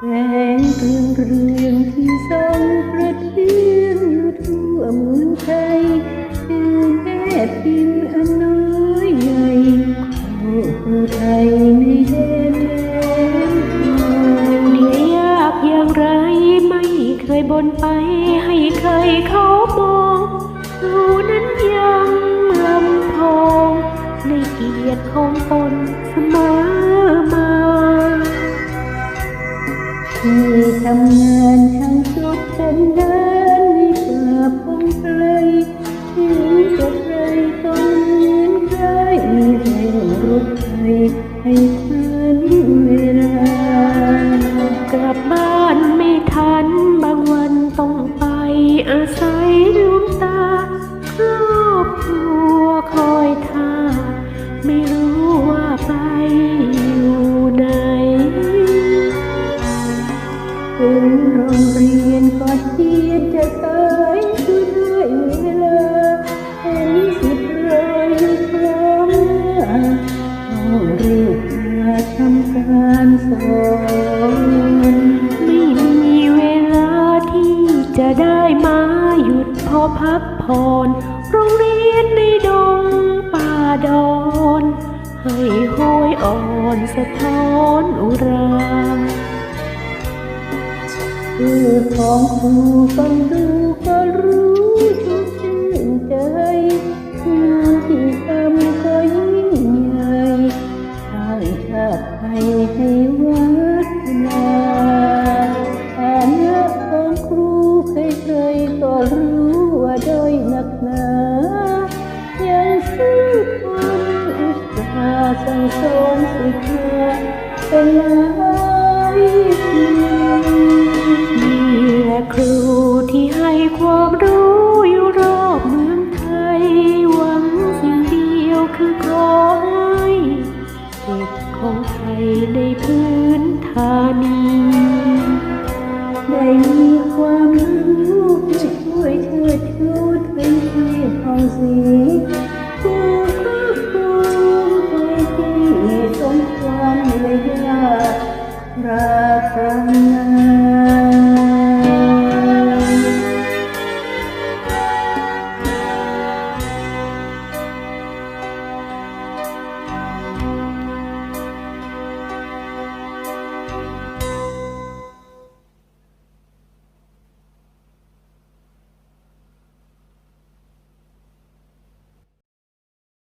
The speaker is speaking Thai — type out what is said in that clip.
แสงเรืองเรืองที่ส่องประเทือนอยู่ทั่วเมืองไทยคือแม่พิมพ์อันน้อยใหญ่ของผู้ไทยในแดนแดนไทยเหนื่อยยากอย่างไรไม่เคยบ่นไปให้ใครเขามองเรานั้นยังลำพองในเกียรติของตนเสมอ ที่ทำงานทั้ง การสอนไม่มีเวลาที่จะได้มาหยุดพอพักผ่อนโรงเรียนในดงป่าดอนให้ห้อยอ่อนสะท้อนอุราคือของครูฟังดูก็รู้ทุกชื่นใจ ครูที่ให้ความรู้ ในพื้นธานีได้มีความรู้ช่วยเธอทูตเป็นที่ทองสีผู้ครอบครองไปที่สงความในยารา